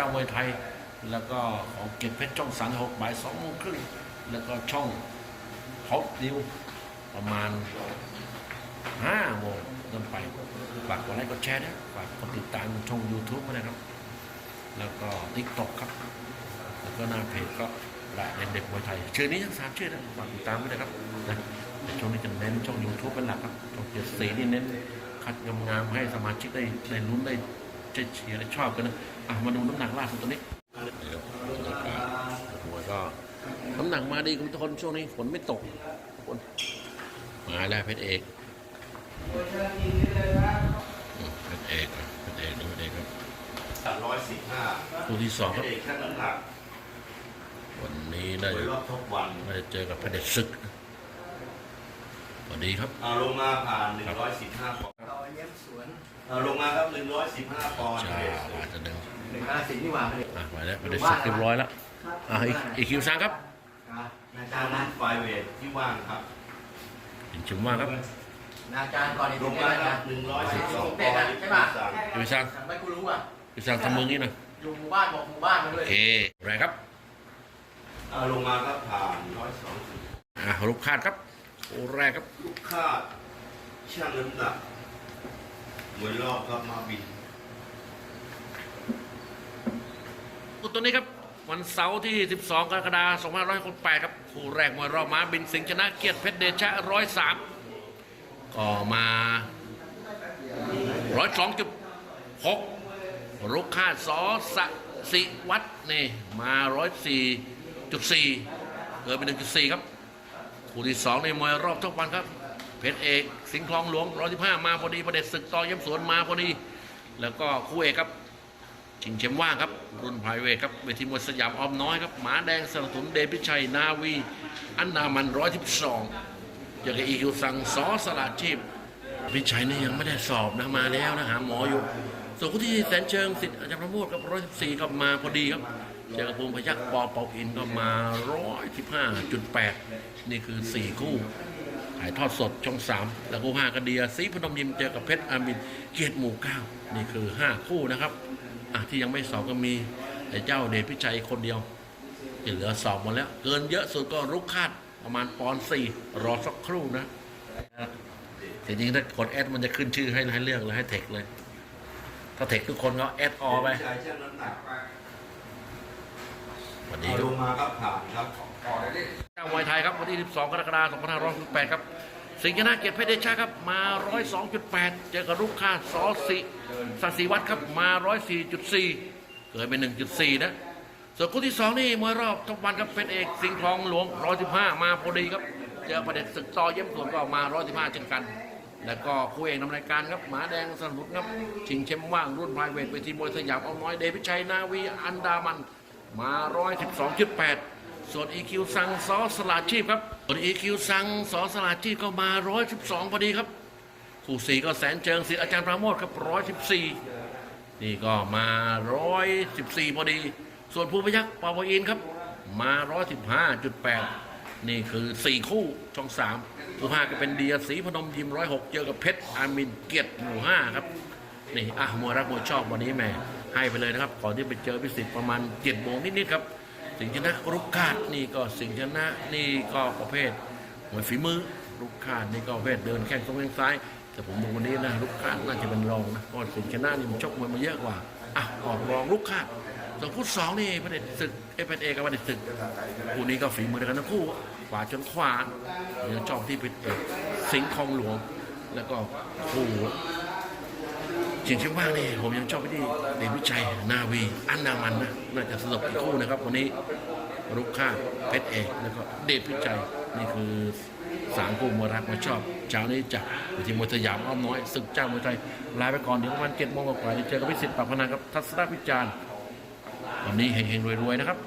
จ้ามวยไทย แล้วก็ของเก็บเพชรช่องสามหกบ่ายสองโมงครึ่งแล้วก็ช่องฮอปดิวประมาณห้าโมงต้นไปฝากกดไลค์กดแชร์นะฝากกดติดตามช่อง YouTube ด้นะครับ แล้วก็ TikTok ครับ แล้วก็หน้าเพจก็ละเด็นเด็กมวยไทย ชื่อนี้ทั้งสามชื่อนะฝากติดตามด้วยนะครับนะแต่ช่วงนี้จะเน้นช่อง YouTube เป็นหลักครับช่องเจ็ดสีนี่เน้นคัดงามๆให้สมาชิกได้ได้ลุ้นได้ เชียร์ได้ชอบกันนะอะมาดูน้ำหนักล่าสุดตัวนี้เดี๋ยวก็น้ำหนักมาดีคุณทุกคนช่วงนี้ฝนไม่ตกฝนมาแล้วเพชรเอกเพชรเอกเพชรเอกดูเพชรเอกครับร้อยสิบห้าคู่ที่สองครับเอกขั้นน้ำหนักวันนี้น่าโดจะยรอบทุกวันน่าจะเจอกับพระเด็จศึกสวัสดีครับเอาลงมาผ่านหนึ่งร้อยสิบห้า วนเอาลงมาครับหนึ่งร้อยสิบห้าปอนด์จ้าอาจจะดึงหนึ่งห้าสิบนี่หว่าเลยอะไปแล้วพระเด็จศึกเรียบร้อยแล้วอะอีกอีกคิวซังครับอาจาทารงย์นะนั้นไฟเวทที่ว่างครับถึงชิมว่าครับอาจารย์ก่อนอีกลทีงได้มาไหมครับอาจารย์หนึ่งร้อยสิบสองปเด็อกนอะด์ใช่ป่ะสั่งคิวซังทำไมกูรู้อะคิวซังทำมืองี้หนะอยู่หมู่บ้านบอกหมู่บ้านมาโอด้วยเคแรงครับเอาลงมาครับผ่านร้อยสองสิบอะลูกคาดครับโอ้แรกครับลูกคาดช่างน้ำหนัก มวยรอบครับมาบินตัวนี้ครับ วันเสาร์ที่ 12 กรกฎาคม2568ครับ คู่แรกมวยรอบม้าบินสิงห์ชนะเกียรติเพชรเดชะ103 ก็มา 102.6รุกคาสอสสิวัดนี่ มา 104.4เกินไป1.4 ครับ คู่ที่สองในมวยรอบทุกวันครับ เพชรเอกสิงห์คลองหลวง115มาพอดีประเด็จศึกต่อเยี่ยมสวนมาพอดี แล้วก็คู่เอกครับชิงแชมว่างครับ รุ่นไพรเวทครับเวทีมวยสยามออมน้อยครับหมาแดงสนับสนุนเดชพิชัยนาวี อันดามันร้อยทิบสองเจอกับอีคิวซังสอสลาชีพพิชัยนี่ยังไม่ได้สอบนะมาแล้วนะหาหมออยู่ส่วนคู่ที่แสนเชิงสิทธิ์อาจารย์ประโมทกับร้อยสิบสี่ก็มาพอดีครับเจอกับภูมิพยักปอเปาอินก็มาร้อยสิบห้าจุดแปดนี่คือสี่คู่ ถ่ายทอดสดช่องสามแล้วคู่ห้ากระเดียศรีพนมยิมเจอกับเพชรอามินเกียรติหมู่เก้านี่คือห้าคู่นะครับอะที่ยังไม่สอบก็มีไอ้เจ้าเดชพิชัยคนเดียวที่เหลือสอบหมดแล้ว เกินเยอะสุดก็รุกคาดประมาณปอนด์สี่รอสักครู่นะจริงๆถ้ากดแอดมันจะขึ้นชื่อให้ให้เลือกเลยให้เทคเลย ถ้าเทคทุกคนก็แอดออไปชายช่างน้ำหนักวันนี้เอาคลรับงมาครับผ่านครับ เจ้ามวยไทย ครับวันที่ 12 กรกฎาคม 2568 ครับ สิงห์ชนะเกียรติเพชรเดชาครับมา 102.8 เจอกับลูกค้าสอสิสัสิวัตรครับมา 104.4 เกิดเป็น 1.4 นะส่วนคู่ที่ 2 นี่มวยรอบทุกวันครับเป็นเอกสิงห์ทองหลวง 115 มาพอดีครับ เจอประเด็นศึกต่อเยี่ยมสวนก็มา 115 เช่นกันแล้วก็คู่เอกนำรายการครับหมาแดงสนุนครับชิงแชมป์ว่างรุ่นไพรเวทเวทีมวยสยามเอาน้อยเดชพิชัยนาวีอันดามันมา 112.8 ส่วน EQ ซังซอสลาชีพครับ ส่วน EQ ซังซอสลาชีพก็มา 112 พอดีครับ คู่สี่ก็แสนเจิงสิอาจารย์ปราโมทครับ 114 นี่ก็มา 114 พอดี ส่วนภูพยักษ์ปาวอินครับ มา 115.8 นี่คือ 4 คู่ช่อง 3 คู่5ก็เป็นเดียศรีพนมยิม 106 เจอกับเพชรอามินเกียรติหมู่ 5 ครับ นี่อะมวยรักมวยชอบวันนี้แม่ให้ไปเลยนะครับ ก่อนที่ไปเจอพิสิทธิ์ประมาณ7โมงนิดๆครับ สิงห์ชนะรุกคาดนี่ก็สิงห์ชนะนี่ก็ประเภทมวยฝีมือรุกคาดนี่ก็ประเภทเดินแข้งตรงแข้งซ้ายแต่ผมดูวันนี้นะรุกคาดน่าจะเป็นรองนะเพราะสิงห์ชนะนี่มันชกมวยมาเยอะกว่าอะออกรองรุกคาดส่วนคู่สองนี่ประเด็นศึกเอเป็นเอกับประเด็นศึกคู่นี้ก็ฝีมือเดียวกันทั้งคู่ขวาจนขวาเดี๋ยวจองที่เป็นสิงห์คลองหลวง แล้วก็คู่ สียงเชียงว่างนี่ผมยังชอบไปที่เดชวิชัยนาวีอันดามันนะน่าจะสนุกอีกคู่นะครับวันนี้รุกค่าเพชรเอกแล้วก็เดชวิชัยนี่คือสามคู่มวยรักมวยชอบเช้านี้จากวิธีมวยสยามอ้อมน้อยศึกเจ้ามวยไทยลาไปก่อนเดี๋ยวประมาณเจ็ดโมงกว่าๆจะเจอกับพิสิทธิ์ปากพนังครับทัศนวิจารณ์วันนี้เฮงๆรวยๆนะครับ